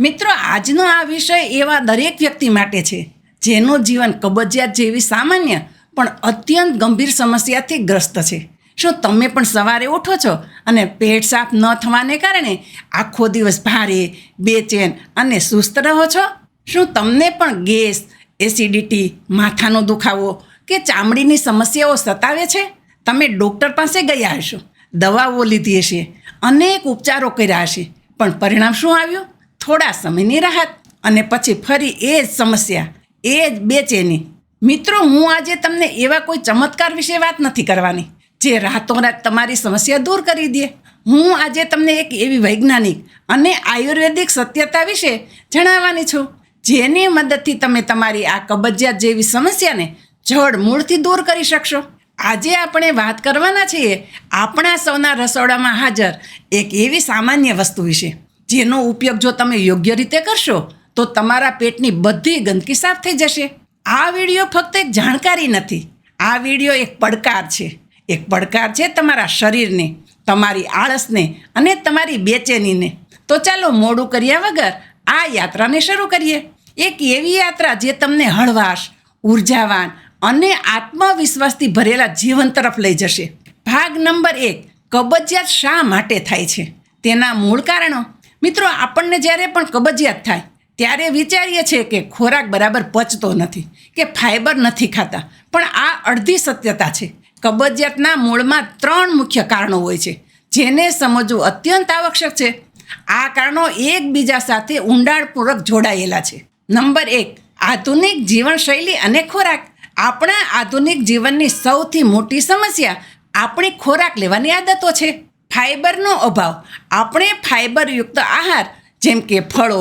મિત્રો, આજનો આ વિષય એવા દરેક વ્યક્તિ માટે છે, જેનું જીવન કબજિયાત જેવી સામાન્ય પણ અત્યંત ગંભીર સમસ્યાથી ગ્રસ્ત છે. શું તમે પણ સવારે ઉઠો છો અને પેટ સાફ ન થવાને કારણે આખો દિવસ ભારે, બેચેન અને સુસ્ત રહો છો? શું તમને પણ ગેસ, એસિડિટી, માથાનો દુખાવો કે ચામડીની સમસ્યાઓ સતાવે છે? તમે ડૉક્ટર પાસે ગયા હશો, દવાઓ લીધી હશે, અનેક ઉપચારો કર્યા હશે, પણ પરિણામ શું આવ્યું? થોડા સમયની રાહત અને પછી ફરી એ જ સમસ્યા, એ જ બેચેની. મિત્રો, હું આજે તમને એવા કોઈ ચમત્કાર વિશે વાત નથી કરવાની, જે રાતોરાત તમારી સમસ્યા દૂર કરી દે. હું આજે તમને એક એવી વૈજ્ઞાનિક અને આયુર્વેદિક સત્યતા વિશે જણાવવાની છું, જેની મદદથી તમે તમારી આ કબજિયાત જેવી સમસ્યાને જડ મૂળથી દૂર કરી શકશો. આજે આપણે વાત કરવાના છીએ આપણા સૌના રસોડામાં હાજર એક એવી સામાન્ય વસ્તુ વિશે. જેનો ઉપયોગ જો તમે યોગ્ય રીતે કરશો, તો તમારા પેટની બધી ગંદકી સાફ થઈ જશે. આ વીડિયો ફક્ત એક જાણકારી નથી. આ વીડિયો એક પડકાર છે. એક પડકાર છે તમારા શરીરને, તમારી આળસને અને તમારી બેચેનીને. તો ચાલો મોડું કર્યા વગર આ યાત્રાને શરૂ કરીએ. એક એવી યાત્રા જે તમને હળવાશ, ઉર્જાવાન અને આત્મવિશ્વાસથી ભરેલા જીવન તરફ લઈ જશે. ભાગ નંબર એક, કબજિયાત શા માટે થાય છે? તેના મૂળ કારણો મિત્રો, આપણને જ્યારે પણ કબજિયાત થાય, ત્યારે વિચારીએ છીએ કે ખોરાક બરાબર પચતો નથી, કે ફાઇબર નથી ખાતા. પણ આ અડધી સત્યતા છે. કબજિયાતના મૂળમાં ત્રણ મુખ્ય કારણો હોય છે, જેને સમજવું અત્યંત આવશ્યક છે. આ કારણો એકબીજા સાથે ઊંડાણપૂર્વક જોડાયેલા છે. નંબર એક, આધુનિક જીવનશૈલી અને ખોરાક. આપણા આધુનિક જીવનની સૌથી મોટી સમસ્યા આપણી ખોરાક લેવાની આદતો છે. ફાઇબરનો અભાવ. આપણે ફાઇબરયુક્ત આહાર, જેમ કે ફળો,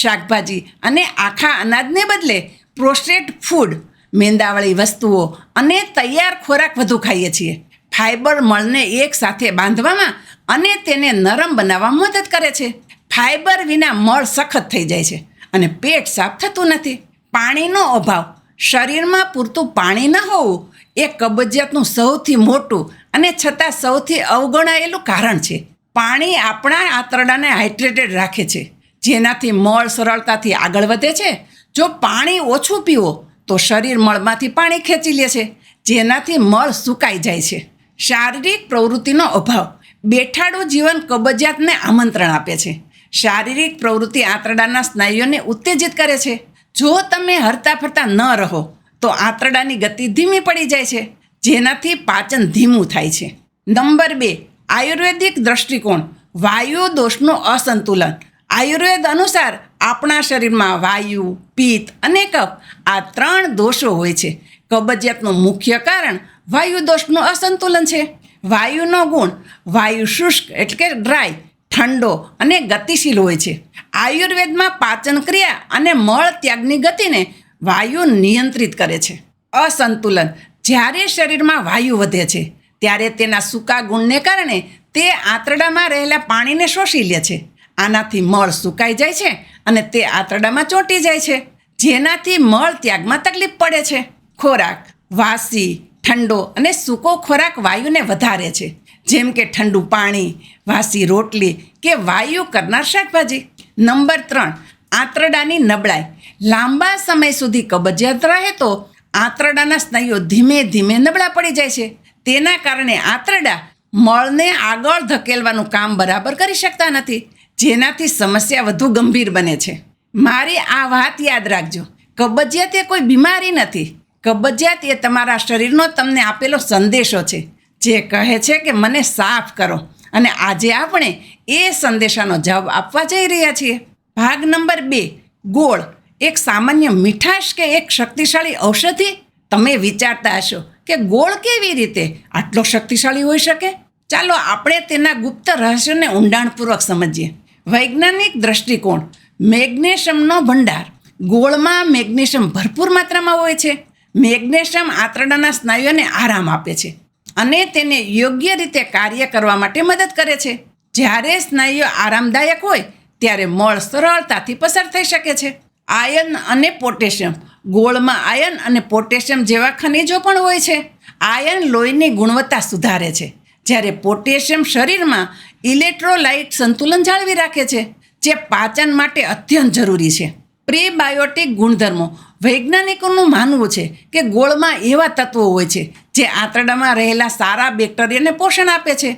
શાકભાજી અને આખા અનાજને બદલે પ્રોસ્ટેટ ફૂડ, મેંદાવાળી વસ્તુઓ અને તૈયાર ખોરાક વધુ ખાઈએ છીએ. ફાઇબર મળને એકસાથે બાંધવામાં અને તેને નરમ બનાવવામાં મદદ કરે છે. ફાઇબર વિના મળ સખત થઈ જાય છે અને પેટ સાફ થતું નથી. પાણીનો અભાવ. શરીરમાં પૂરતું પાણી ન હોવું એ કબજિયાતનું સૌથી મોટું અને છતાં સૌથી અવગણાયેલું કારણ છે, પાણી આપણા આંતરડાને હાઇડ્રેટેડ રાખે છે. જેનાથી મળ સરળતાથી આગળ વધે છે. જો પાણી ઓછું પીવો, તો શરીર મળમાંથી પાણી ખેંચી લે છે, જેનાથી મળ સુકાઈ જાય છે. શારીરિક પ્રવૃત્તિનો અભાવ, બેઠાડું જીવન કબજિયાતને આમંત્રણ આપે છે. શારીરિક પ્રવૃત્તિ આંતરડાના સ્નાયુઓને ઉત્તેજિત કરે છે. જો તમે હરતા ફરતા ન રહો, તો આંતરડાની ગતિ ધીમી પડી જાય છે. જેનાથી પાચન ધીમું થાય છે. નંબર બે, આયુર્વેદિક દ્રષ્ટિકોણ. વાયુ દોષનું અસંતુલન. આયુર્વેદ અનુસાર આપણા શરીરમાં વાયુ, પિત્ત અને કફ આ ત્રણ દોષો હોય છે. કબજિયાતનું મુખ્ય કારણ વાયુ દોષનું અસંતુલન છે. વાયુનો ગુણ, વાયુ શુષ્ક એટલે કે ડ્રાય, ઠંડો અને ગતિશીલ હોય છે. આયુર્વેદમાં પાચન ક્રિયા અને મળ ત્યાગની ગતિને વાયુ નિયંત્રિત કરે છે. અસંતુલન. જ્યારે શરીરમાં વાયુ વધે છે, ત્યારે તેના સૂકા ગુણને કારણે તે આંતરડામાં રહેલા પાણીને શોષી લે છે. આનાથી મળ સુકાઈ જાય છે અને તે આંતરડામાં ચોંટી જાય છે. જેનાથી મળ ત્યાગમાં તકલીફ પડે છે. ખોરાક, વાસી, ઠંડો અને સૂકો ખોરાક વાયુને વધારે છે. જેમ કે ઠંડુ પાણી, વાસી રોટલી કે વાયુ કરનાર શાકભાજી. નંબર ત્રણ, આંતરડાની નબળાઈ. લાંબા સમય સુધી કબજિયાત રહે તો આંતરડાના સ્નાયુઓ ધીમે ધીમે નબળા પડી જાય છે. તેના કારણે આંતરડા મળને આગળ ધકેલવાનું કામ બરાબર કરી શકતા નથી, જેનાથી સમસ્યા વધુ ગંભીર બને છે. મારી આ વાત યાદ રાખજો. કબજિયાત એ કોઈ બીમારી નથી. કબજિયાત એ તમારા શરીરનો તમને આપેલો સંદેશો છે, જે કહે છે કે મને સાફ કરો અને આજે આપણે એ સંદેશાનો જવાબ આપવા જઈ રહ્યા છીએ. ભાગ નંબર બે, ગોળ. એક સામાન્ય મીઠાશ કે એક શક્તિશાળી ઔષધિ તમે વિચારતા હશો કે ગોળ કેવી રીતે? આટલો શક્તિશાળી હોઈ શકે? ચાલો આપણે તેના ગુપ્ત રહસ્યોને ઊંડાણપૂર્વક સમજીએ. વૈજ્ઞાનિક દ્રષ્ટિકોણ, મેગ્નેશિયમનો ભંડાર. ગોળમાં મેગ્નેશિયમ ભરપૂર માત્રામાં હોય છે. મેગ્નેશિયમ આંતરડાના સ્નાયુઓને આરામ આપે છે અને તેને યોગ્ય રીતે કાર્ય કરવા માટે મદદ કરે છે. જ્યારે સ્નાયુઓ આરામદાયક હોય, ત્યારે મળ સરળતાથી પસાર થઈ શકે છે. આયર્ન અને પોટેશિયમ. ગોળમાં આયર્ન અને પોટેશિયમ જેવા ખનિજો પણ હોય છે. આયર્ન લોહીની ગુણવત્તા સુધારે છે. જ્યારે પોટેશિયમ શરીરમાં ઇલેક્ટ્રોલાઇટ સંતુલન જાળવી રાખે છે, જે પાચન માટે અત્યંત જરૂરી છે. પ્રીબાયોટિક ગુણધર્મો વૈજ્ઞાનિકોનું માનવું છે કે ગોળમાં એવા તત્વો હોય છે, જે આંતરડામાં રહેલા સારા બેક્ટેરિયાને પોષણ આપે છે.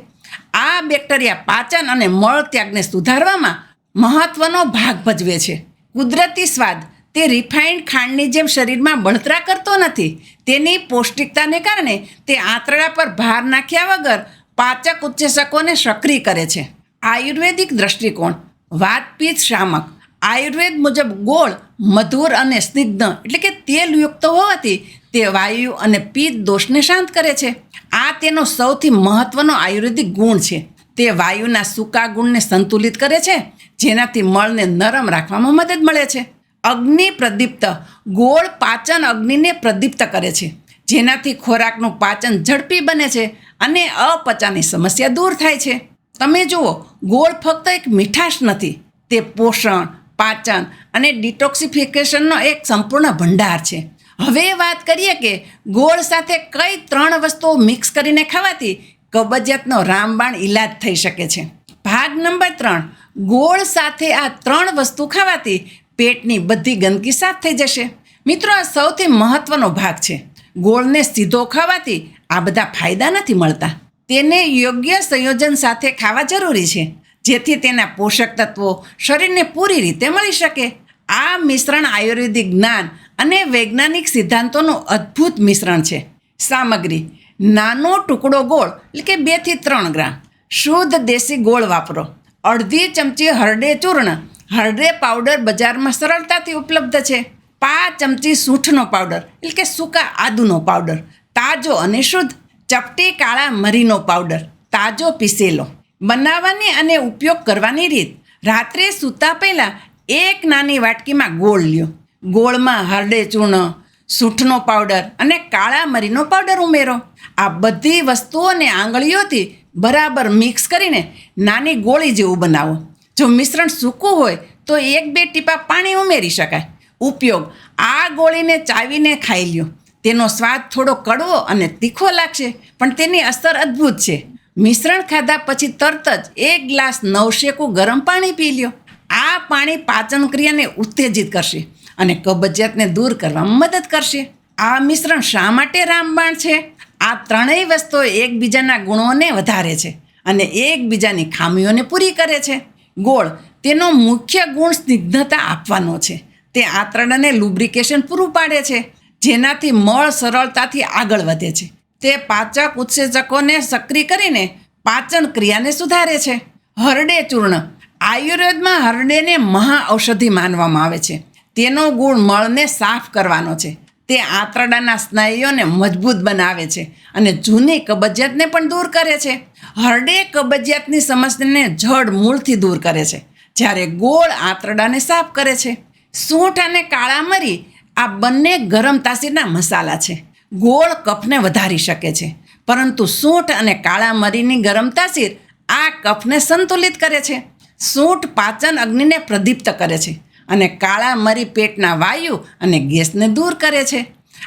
આ બેક્ટેરિયા પાચન અને મળ ત્યાગને સુધારવામાં મહત્વનો ભાગ ભજવે છે. કુદરતી સ્વાદ. તે રિફાઇન્ડ ખાંડની જેમ શરીરમાં બળતરા કરતો નથી. તેની પૌષ્ટિકતાને કારણે તે આંતરડા પર ભાર નાખ્યા વગર પાચક ઉચ્ચેસકોને સક્રિય કરે છે. આયુર્વેદિક દ્રષ્ટિકોણ. વાતપીત શામક. આયુર્વેદ મુજબ ગોળ, મધુર અને સ્નિગ્ધ એટલે કે તેલયુક્ત હોવાથી તે વાયુ અને પિત્ત દોષને શાંત કરે છે. આ તેનો સૌથી મહત્વનો આયુર્વેદિક ગુણ છે. તે વાયુના સૂકા ગુણને સંતુલિત કરે છે જેનાથી મળને નરમ રાખવામાં મદદ મળે છે. અગ્નિ પ્રદીપ્ત, ગોળ પાચન અગ્નિને પ્રદીપ્ત કરે છે. જેનાથી ખોરાકનું પાચન ઝડપી બને છે અને અપચાની સમસ્યા દૂર થાય છે. તમે જુઓ, ગોળ ફક્ત એક મીઠાશ નથી, તે પોષણ, પાચન અને ડિટોક્સિફિકેશનનો એક સંપૂર્ણ ભંડાર છે. હવે વાત કરીએ કે ગોળ સાથે કઈ ત્રણ વસ્તુઓ મિક્સ કરીને ખાવાથી કબજિયાતનો રામબાણ ઈલાજ થઈ શકે છે. ભાગ નંબર ત્રણ ગોળ સાથે આ ત્રણ વસ્તુ ખાવાથી પેટની બધી ગંદકી સાફ થઈ જશે. મિત્રો, આ સૌથી મહત્વનો ભાગ છે. ગોળને સીધો ખાવાથી આ બધા ફાયદા નથી મળતા. તેને યોગ્ય સંયોજન સાથે ખાવા જરૂરી છે, જેથી તેના પોષક તત્વો શરીરને પૂરી રીતે મળી શકે. આ મિશ્રણ આયુર્વેદિક જ્ઞાન અને વૈજ્ઞાનિક સિદ્ધાંતોનું અદ્ભુત મિશ્રણ છે. સામગ્રી, નાનો ટુકડો ગોળ, એટલે કે બેથી ત્રણ ગ્રામ. શુદ્ધ દેશી ગોળ વાપરો. અડધી ચમચી હરડે ચૂર્ણ. હરડે પાવડર બજારમાં સરળતાથી ઉપલબ્ધ છે. પાંચ ચમચી સૂંઠનો પાવડર, એટલે કે સૂકા આદુનો પાવડર, તાજો અને શુદ્ધ, ચપટી કાળા મરીનો પાવડર, તાજો પીસેલો. બનાવવાની અને ઉપયોગ કરવાની રીત, રાત્રે સૂતા પહેલાં એક નાની વાટકીમાં ગોળ લ્યો. ગોળમાં હરડે ચૂર્ણ, સૂંઠનો પાવડર અને કાળા મરીનો પાવડર ઉમેરો. આ બધી વસ્તુઓને આંગળીઓથી બરાબર મિક્સ કરીને નાની ગોળી જેવું બનાવો. જો મિશ્રણ સૂકું હોય તો એક બે ટીપા પાણી ઉમેરી શકાય. ઉપયોગ, આ ગોળીને ચાવીને ખાઈ લ્યો. તેનો સ્વાદ થોડો કડવો અને તીખો લાગશે, પણ તેની અસર અદ્ભુત છે. મિશ્રણ ખાધા પછી તરત જ એક ગ્લાસ નવશેકું ગરમ પાણી પી લ્યો. આ પાણી પાચન ક્રિયાને ઉત્તેજિત કરશે અને કબજિયાતને દૂર કરવામાં મદદ કરશે. આ મિશ્રણ શા માટે રામબાણ છે? આ ત્રણેય વસ્તુઓ એકબીજાના ગુણોને વધારે છે અને એકબીજાની ખામીઓને પૂરી કરે છે. ગોળ, તેનો મુખ્ય ગુણ સ્નિગ્ધતા આપવાનો છે. તે આંતરડાને લુબ્રિકેશન પૂરું પાડે છે, જેનાથી મળ સરળતાથી આગળ વધે છે. તે પાચક ઉત્સેચકોને સક્રિય કરીને પાચન ક્રિયાને સુધારે છે. હરડે ચૂર્ણ, આયુર્વેદમાં હરડેને મહા ઔષધિ માનવામાં આવે છે. તેનો ગુણ મળને સાફ કરવાનો છે. તે આંતરડાના સ્નાયુઓને મજબૂત બનાવે છે અને જૂની કબજિયાતને પણ દૂર કરે છે. હરડે કબજિયાતની સમસ્યાને જડ મૂળથી દૂર કરે છે, જ્યારે ગોળ આંતરડાને સાફ કરે છે. સૂંઠ અને કાળા મરી આ બંને ગરમ તાસીરના મસાલા છે. ગોળ કફને વધારી શકે છે, પરંતુ સૂંઠ અને કાળા મરીની ગરમ તાસીર આ કફને સંતુલિત કરે છે. સૂંઠ પાચન અગ્નિને પ્રદીપ્ત કરે છે. અને કાળા મરી પેટના વાયુ અને ગેસને દૂર કરે છે.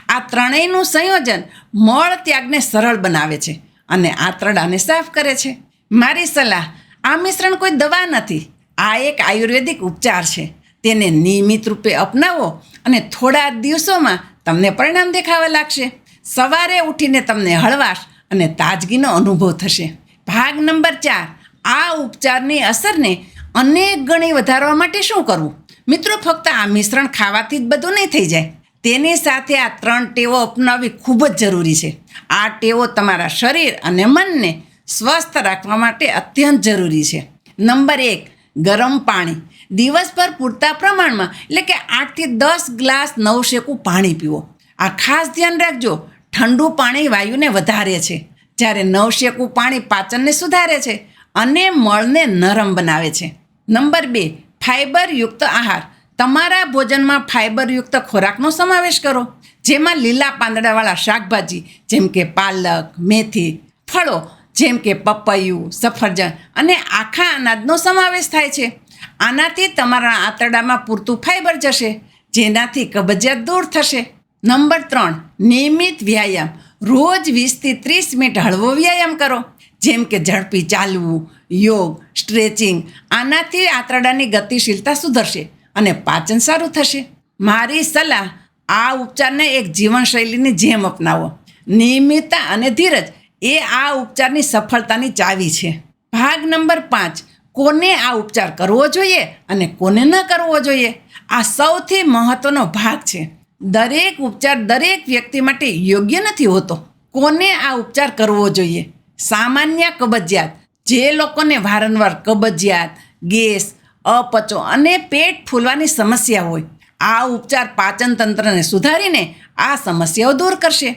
આ ત્રણેયનું સંયોજન મળ ત્યાગને સરળ બનાવે છે અને આંતરડાને સાફ કરે છે. મારી સલાહ, આ મિશ્રણ કોઈ દવા નથી. આ એક આયુર્વેદિક ઉપચાર છે. તેને નિયમિત રૂપે અપનાવો અને થોડા દિવસોમાં તમને પરિણામ દેખાવા લાગશે. સવારે ઉઠીને તમને હળવાશ અને તાજગીનો અનુભવ થશે. ભાગ નંબર ચાર, આ ઉપચારની અસરને અનેક ગણી વધારવા માટે શું કરવું? મિત્રો, ફક્ત આ મિશ્રણ ખાવાથી જ બધું નહીં થઈ જાય. તેની સાથે આ ત્રણ ટેવો અપનાવવી ખૂબ જ જરૂરી છે. આ ટેવો તમારા શરીર અને મનને સ્વસ્થ રાખવા માટે અત્યંત જરૂરી છે. નંબર એક, ગરમ પાણી. દિવસભર પૂરતા પ્રમાણમાં, એટલે કે આઠથી દસ ગ્લાસ નવશેકું પાણી પીવો. આ ખાસ ધ્યાન રાખજો, ઠંડુ પાણી વાયુને વધારે છે. જ્યારે નવશેકું પાણી પાચનને સુધારે છે અને મળને નરમ બનાવે છે. નંબર બે ફાઇબરયુક્ત આહાર. તમારા ભોજનમાં ફાઇબરયુક્ત ખોરાકનો સમાવેશ કરો, જેમાં લીલા પાંદડાવાળા શાકભાજી, જેમ કે પાલક, મેથી, ફળો, જેમ કે પપૈયું, સફરજન અને આખા અનાજનો સમાવેશ થાય છે. આનાથી તમારા આંતરડામાં પૂરતું ફાઇબર જશે, જેનાથી કબજિયાત દૂર થશે. નંબર ત્રણ, નિયમિત વ્યાયામ. રોજ વીસથી ત્રીસ મિનિટ હળવો વ્યાયામ કરો. જેમ કે ઝડપી ચાલવું, યોગ, સ્ટ્રેચિંગ, આનાથી આંતરડાની ગતિશીલતા સુધરશે અને પાચન સારું થશે. મારી સલાહ, આ ઉપચારને એક જીવનશૈલીની જેમ અપનાવો. નિયમિતતા અને ધીરજ, એ આ ઉપચારની સફળતાની ચાવી છે. ભાગ નંબર પાંચ, કોને આ ઉપચાર કરવો જોઈએ અને કોને ન કરવો જોઈએ? આ સૌથી મહત્વનો ભાગ છે. દરેક ઉપચાર દરેક વ્યક્તિ માટે યોગ્ય નથી હોતો. કોને આ ઉપચાર કરવો જોઈએ? સામાન્ય કબજિયાત, જે લોકોને વારંવાર કબજિયાત, ગેસ, અપચો અને પેટ ફૂલવાની સમસ્યા હોય, આ ઉપચાર પાચન તંત્રને સુધારીને આ સમસ્યાઓ દૂર કરશે.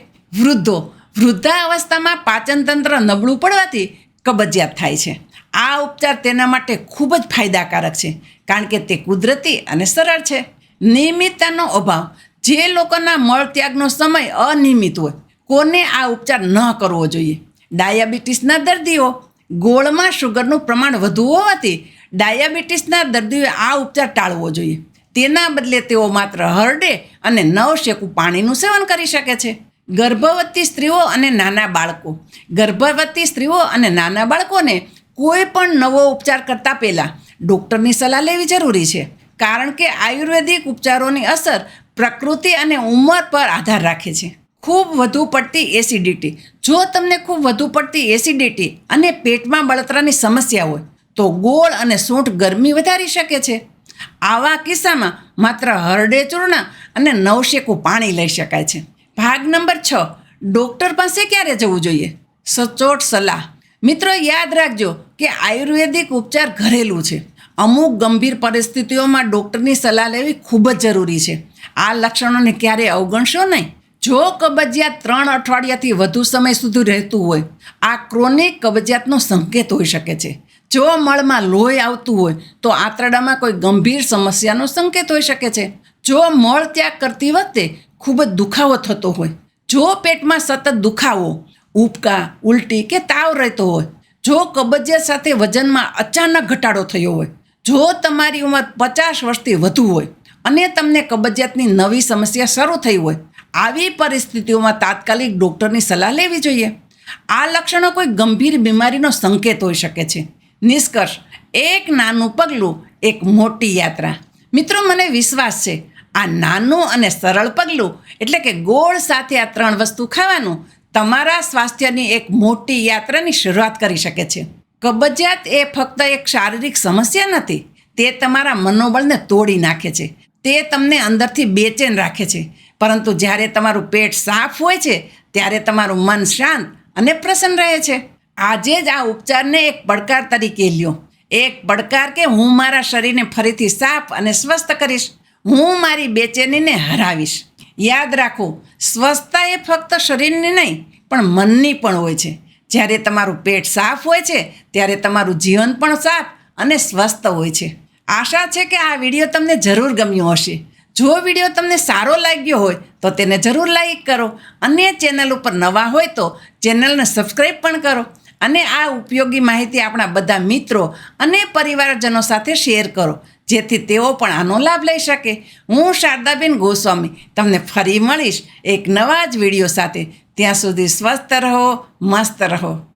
વૃદ્ધો વૃદ્ધાવસ્થામાં પાચન તંત્ર નબળું પડવાથી કબજિયાત થાય છે. આ ઉપચાર તેના માટે ખૂબ જ ફાયદાકારક છે, કારણ કે તે કુદરતી અને સરળ છે. નિયમિતતાનો અભાવ, જે લોકોના મળત્યાગનો સમય અનિયમિત હોય, કોને આ ઉપચાર ન કરવો જોઈએ? ડાયાબિટીસના દર્દીઓ ગોળમાં શુગરનું પ્રમાણ વધુ હોવાથી ડાયાબિટીસના દર્દીઓએ આ ઉપચાર ટાળવો જોઈએ. તેના બદલે તેઓ માત્ર હરડે અને નવશેકું પાણીનું સેવન કરી શકે છે. ગર્ભવતી સ્ત્રીઓ અને નાના બાળકો. ગર્ભવતી સ્ત્રીઓ અને નાના બાળકોને કોઈ પણ નવો ઉપચાર કરતાં પહેલાં ડૉક્ટરની સલાહ લેવી જરૂરી છે. કારણ કે આયુર્વેદિક ઉપચારોની અસર પ્રકૃતિ અને ઉંમર પર આધાર રાખે છે. ખૂબ વધુ પડતી એસિડિટી જો તમને ખૂબ વધુ પડતી એસિડિટી અને પેટમાં બળતરાની સમસ્યા હોય, તો ગોળ અને સૂંઠ ગરમી વધારી શકે છે. આવા કિસ્સામાં માત્ર હરડે ચૂર્ણ અને નવશેકું પાણી લઈ શકાય છે. ભાગ નંબર છ, ડૉક્ટર પાસે ક્યારે જવું જોઈએ? સચોટ સલાહ. મિત્રો, યાદ રાખજો કે આયુર્વેદિક ઉપચાર ઘરેલું છે. અમુક ગંભીર પરિસ્થિતિઓમાં ડૉક્ટરની સલાહ લેવી ખૂબ જ જરૂરી છે. આ લક્ષણોને ક્યારેય અવગણશો નહીં. જો કબજિયાત ત્રણ અઠવાડિયાથી વધુ સમય સુધી રહેતું હોય, આ ક્રોનિક કબજિયાતનો સંકેત હોઈ શકે છે. જો મળમાં લોહી આવતું હોય, તો આંતરડામાં કોઈ ગંભીર સમસ્યાનો સંકેત હોઈ શકે છે. જો મળ ત્યાગ કરતી વખતે ખૂબ જ દુખાવો થતો હોય, જો પેટમાં સતત દુખાવો, ઉબકા, ઉલટી કે તાવ રહેતો હોય, જો કબજિયાત સાથે વજનમાં અચાનક ઘટાડો થયો હોય, જો તમારી ઉંમર પચાસ વર્ષથી વધુ હોય અને તમને કબજિયાતની નવી સમસ્યા શરૂ થઈ હોય આવી પરિસ્થિતિઓમાં તાત્કાલિક ડૉક્ટરની સલાહ લેવી જોઈએ. આ લક્ષણો કોઈ ગંભીર બીમારીનો સંકેત હોઈ શકે છે. નિષ્કર્ષ, એક નાનું પગલું, એક મોટી યાત્રા. મિત્રો, મને વિશ્વાસ છે, આ નાનું અને સરળ પગલું, એટલે કે ગોળ સાથે આ ત્રણ વસ્તુ ખાવાનું, તમારા સ્વાસ્થ્યની એક મોટી યાત્રાની શરૂઆત કરી શકે છે. કબજિયાત એ ફક્ત એક શારીરિક સમસ્યા નથી, તે તમારા મનોબળને તોડી નાખે છે. તે તમને અંદરથી બેચેન રાખે છે. પરંતુ જ્યારે તમારું પેટ સાફ હોય છે, ત્યારે તમારું મન શાંત અને પ્રસન્ન રહે છે. આજે જ આ ઉપચારને એક પડકાર તરીકે લ્યો. એક પડકાર કે હું મારા શરીરને ફરીથી સાફ અને સ્વસ્થ કરીશ. હું મારી બેચેનીને હરાવીશ. યાદ રાખો, સ્વસ્થતા એ ફક્ત શરીરની નહીં, પણ મનની પણ હોય છે. જ્યારે તમારું પેટ સાફ હોય છે, ત્યારે તમારું જીવન પણ સાફ અને સ્વસ્થ હોય છે. આશા છે કે આ વીડિયો તમને જરૂર ગમ્યો હશે. જો વીડિયો તમને સારો લાગ્યો હોય, તો તેને જરૂર લાઈક કરો. અને ચેનલ ઉપર નવા હોય તો ચેનલને સબસ્ક્રાઈબ પણ કરો. અને આ ઉપયોગી માહિતી આપણા બધા મિત્રો અને પરિવારજનો સાથે શેર કરો, જેથી તેઓ પણ આનો લાભ લઈ શકે. હું શારદાબેન ગોસ્વામી તમને ફરી મળીશ એક નવા જ વીડિયો સાથે. ત્યાં સુધી સ્વસ્થ રહો, મસ્ત રહો.